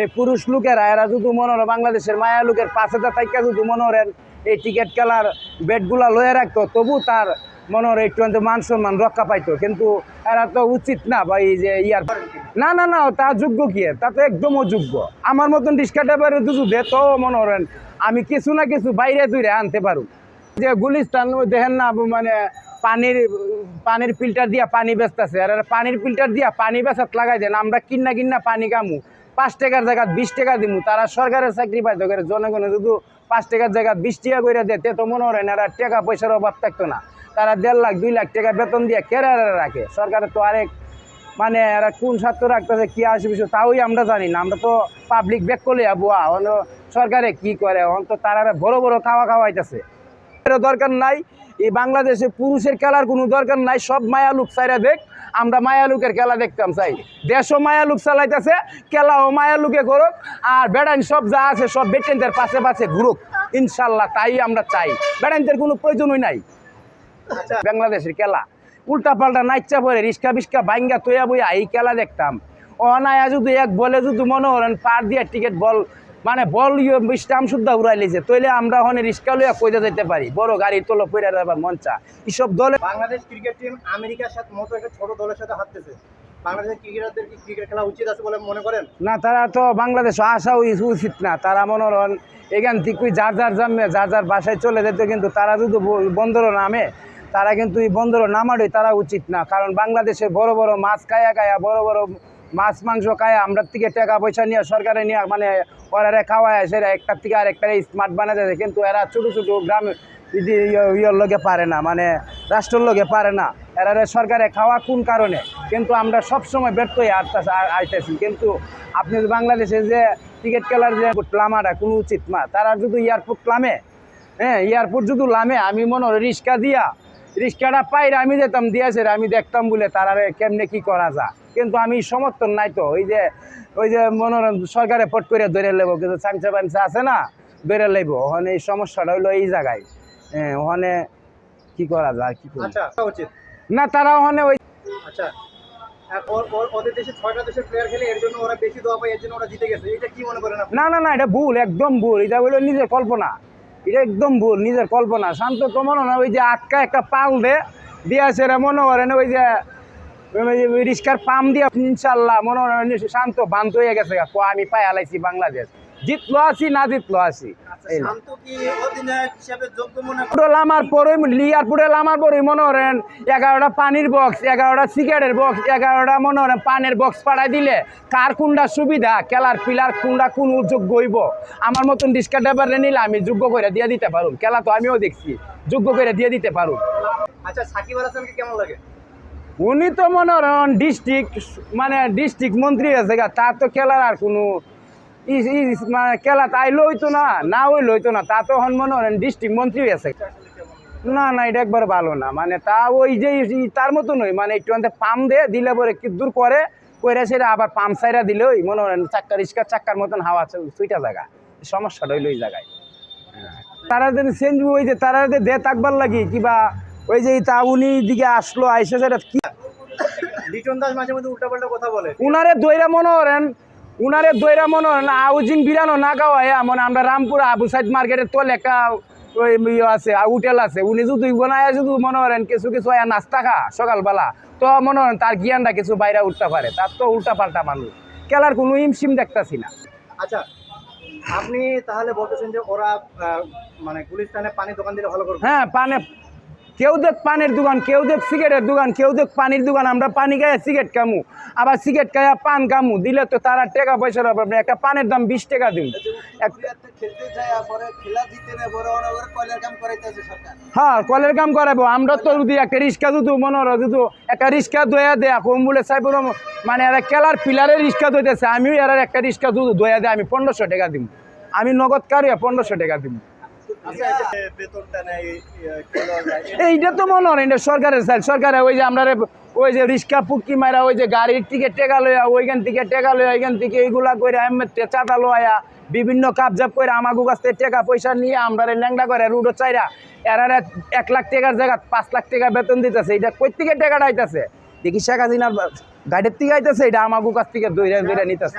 এই পুরুষ লোকেরা, এরা যদি মনে হয় বাংলাদেশের মায়া লোকের হাজার টাকা যদি মনে করেন এই টিকিট খেলার বেডগুলা লয়ে রাখতো, তবু তার মনে হয় একটু মান সম্মান রক্ষা পাইতো। কিন্তু এরা তো উচিত না বা এই যে ইয়ার। না না না, তা যোগ্য কি? তা তো একদম অযোগ্য। আমার মতন ড্রাইভারের দুধু দে, তো মনে করেন আমি কিছু না কিছু বাইরে দূরে আনতে পারু। যে গুলিস্তান দেখেন না মানে পানির পানির ফিল্টার দিয়া পানি বেচতেছে। আর পানির ফিল্টার দিয়া পানি বেচাত লাগাই দেন, আমরা কিন্না কিন্না পানি কামু পাঁচ টাকার জায়গা বিশ টাকা দিমু। তারা সরকারের চাকরি পাইতো করে জনগণের শুধু পাঁচ টাকার জায়গা বিশ টাকা করে দেয়, তে তো মনে হয় না টাকা পয়সার অভাব থাকতো না। তারা দেড় লাখ, দুই লাখ টাকা বেতন দিয়ে কেরারে রাখে। সরকারের তো আরেক মানে এরা কোন স্বার্থ রাখতেছে, কি আসে বিষয়, তাওই আমরা জানি না। আমরা তো পাবলিক ব্যাক করলে বুয়া অন্য সরকারে কি করে? অন্ত তারা বড় বড় খাওয়া খাওয়াইতেছে। দরকার নাই। এই বাংলাদেশে পুরুষের খেলার কোনো দরকার নাই, সব মায়া লুক সাইরা দেখ। আমরা মায়া লুকের খেলা দেখতাম চাই। দেশও মায়া লুক চালাইতেছে খেলাও মায়া লুকে করুক আর বেড়াইন সব যা আছে সব বেটেনদের পাশে পাশে ঘুরুক। ইনশাল্লাহ তাই আমরা চাই। বেড়াইনদের কোনো প্রয়োজনই নাই। বাংলাদেশের খেলা। উল্টা পাল্টা নাইচা পরে রিস্কা বিস্কা বাইঙ্গা তৈয়া বইয়া এই খেলা দেখতাম। অনায়া যদি এক বলে যদি মনে করেন পার দিয়ে টিকিট বল মানে বল স্টাম শুদ্ধা উড়াই লিছে তৈলে আমরা ওখানে রিস্কা লইয়া কইতে যেতে পারি। বড় গাড়ি তোলো পইরা যাবার মঞ্চা এইসব দলে বাংলাদেশ ক্রিকেট টিম আমেরিকার সাথে মতো একটা ছোট দলের সাথে হারতেছে বাংলাদেশের ক্রিকেটারদের কি ক্রিকেট খেলা উচিত আছে বলে মনে করেন? না তারা তো বাংলাদেশ আসা উচিত না। তারা হন এখান থেকে যার যার জামে যার যার বাসায় চলে যেত কিন্তু তারা যদি ব- বন্দরও নামে তারা কিন্তু এই বন্দরও নামারই তারা উচিত না। কারণ বাংলাদেশে বড় বড় মাছ খায়া খায়া বড় বড় মাছ, মাংস খায়া আমরা থেকে টাকা পয়সা নিয়ে সরকারে নিয়ে মানে ওরা খাওয়ায় সেটা একটার থেকে আর একটা স্মার্ট বানাতে দেয়। কিন্তু এরা ছোটো ছোটো গ্রামে ইয়ে- ইয়ের লোকে পারে না মানে রাষ্ট্রের লোকে পারে না। এরা সরকারে খাওয়া কোন কারণে? কিন্তু আমরা সবসময় ব্যর্থ হয়ে আসতেছি কিন্তু আপনি বাংলাদেশে যে ক্রিকেট খেলার যে লামাটা, কোনো উচিত না। তারা যদি এয়ারপোর্ট লামে হ্যাঁ এয়ারপোর্ট যদি লামে, আমি মনে হয় রিক্সা দিয়া রিক্সাটা পাইরে আমি যেতাম দিয়েছে আমি দেখতাম বলে তারা কেমনে কি করা যা কিন্তু আমি সমর্থন নাই তো ওই যে ওই যে মনোরঞ্জন সরকারে পট করে ধরে লেবো কিন্তু চামচা পামচা আছে না ধরে লেবো ওখানে এই সমস্যাটা হইল এই জায়গায়। হ্যাঁ ওখানে কি করা যায় কি করি? আচ্ছা না তারা ওখানে ওই আচ্ছা না না না এটা ভুল একদম ভুল এটা হলো নিজের কল্পনা। এটা একদম ভুল, নিজের কল্পনা। শান্ত তো মনে না, ওই যে আটকা একটা পাল দে দিয়েছে রে, মনে করেন ওই যে রিস্কার পাম দিয়ে, ইনশাল্লাহ, মনে হয় শান্ত, বান্ত হয়ে গেছে আমি পায়ে আলাইছি বাংলাদেশ। জিতলো আছি না জিতলো মনে এয়ারপোর্টে লামার পরে এয়ারপোর্টে লামার পরে মনে করেন এগারোটা পানির বক্স এগারোটা সিগারেটের বক্স এগারোটা মনে করেন পানের বক্স পাঠাই দিলে কার কোনটা সুবিধা? খেলার পিলার কোনটা কোন যোগ্য হইব? আমার মতন রিক্সা ড্রাইভারে নিলে আমি যোগ্য করে দিয়ে দিতে পারুম। খেলা তো আমিও দেখছি যোগ্য করে দিয়ে দিতে পারুম। আচ্ছা সাকিব আল হাসানকে কেমন লাগে? উনি তো মনে করেন ডিস্ট্রিক্ট মানে ডিস্ট্রিক্ট মন্ত্রী আছে তার তো খেলার আর কোনো মানে খেলা তাই লইতো না না ওই লইতো না তা তো হন মনে করেন ডিস্ট্রিক্ট মন্ত্রী আছে। না না এটা একবার ভালো না মানে তা ওই যে তার মতো নয় মানে একটু আনতে পাম দে দিলে পরে কি দূর করে কইরা সেটা আবার পাম সাইরা দিলে ওই মনে করেন চাক্কা রিক্সা চাক্কার মতন হাওয়া সুইটা জায়গা সমস্যাটা হইল ওই জায়গায়। তারা যদি চেঞ্জ ওই যে তারা যে দে থাকবার লাগি কিবা ওই যে তা উনি দিকে আসলো আইসে সেটা কি লিটন দাস মাঝে মধ্যে উল্টাপাল্টা কথা বলে। উনারে দইরা মনে করেন উনারে দইরা মনে করেন হাউজিং বিরানো না গাওয়ায় মনে আমরা রামপুর আবু সাইদ মার্কেটের তো লেখা ওই ইয়ে আছে হোটেল আছে। উনি যদি বানায় যদি মনে করেন কিছু কিছু আয়া নাস্তা খা সকালবেলা তো মনে করেন তার জ্ঞানটা কিছু বাইরে উঠতে পারে। তার তো উল্টা পাল্টা মানুষ। খেলার কোনো ইমসিম দেখতাছি না। আচ্ছা আপনি তাহলে বলতেছেন যে ওরা মানে গুলিস্তানে পানি দোকান দিলে ভালো করবে। হ্যাঁ পানে কেউ দেখ পানের দোকান কেউ দেখ সিগারেটের দোকান কেউ দেখ পানির দোকান আমরা পানি খাইয়া সিগারেট কামু আবার সিগারেট খাইয়া পান কামু দিলে তো তারা টাকা পয়সার অভাব নেই। একটা পানের দাম বিশ টাকা দিন হ্যাঁ কলের কাম করাবো। আমরা তো যদি একটা রিক্সা যদি মনে হয় যদি একটা রিক্সা দয়া দেয়া কম বলে চাইব মানে এরা খেলার পিলারের রিক্সা দইতেছে আমিও এর একটা রিক্সা যদি দয়া দেয় আমি পনেরোশো টাকা দিব আমি নগদ কারিয়া পনেরোশো টাকা দিব এইটা তো মনে হয় এটা সরকারের সাইড সরকারে ওই যে আমরা ওই যে রিক্সা পুকি মারা ওই যে গাড়ির থেকে টেকা লইয়া ওইখান থেকে টেকা লইয়া ওইখান থেকে এইগুলা করে চাটা লইয়া বিভিন্ন কাবজাব করে আমাগু কাছ থেকে টাকা পয়সা নিয়ে আমরা ল্যাংড়া করে রুডো চাইরা এরা এক লাখ টাকার জায়গা পাঁচ লাখ টাকা বেতন দিতেছে। এটা কই থেকে টাকাটা আইতাছে? দেখি শেখ হাসিনার গাড়ির থেকে আইতেছে এটা আমাগো কাছ থেকে দৈরা দৈরা নিতেছে।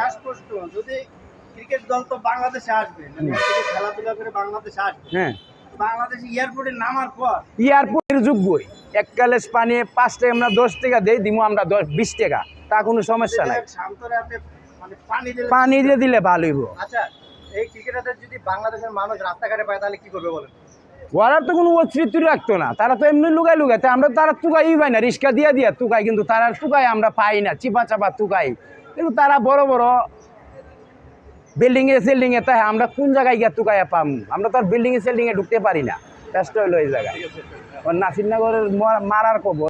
ক্রিকেট দল তো বাংলাদেশে আসবে। মানে খেলাধুলা করে বাংলাদেশে আসবে। হ্যাঁ। বাংলাদেশ এয়ারপোর্টে নামার পর এয়ারপোর্টের যোগ্যই এক পানি পাঁচ টাকা আমরা দশ টাকা দেই দিমু আমরা দশ বিশ টাকা। তা কোনো সমস্যা নাই। শান্তরে আপনি মানে পানি দিলে দিয়ে দিলে ভালো হইব। আচ্ছা এই ক্রিকেটারদের যদি বাংলাদেশের মানুষ রাস্তাঘাটে পায় তাহলে কি করবে বলেন? ওরা তো কোনো অস্তিত্ব রাখতো না। তারা তো এমনি লুকাই লুকাই তা আমরা তারা তুকাই পাই না রিক্সা দিয়ে দিয়ে তুকাই কিন্তু তারা তুকাই আমরা পাই না চিপা চাপা তুকাই। কিন্তু তারা বড় বড় বিল্ডিং এ সেল্ডিং এ তাই আমরা কোন জায়গায় গিয়া তুকাইয়া পাম? আমরা তো আর বিল্ডিং এ সেল্ডিং এ ঢুকতে পারি না। ব্যস্ত হইল এই জায়গায়। নাসিরনগরের মারার কবর।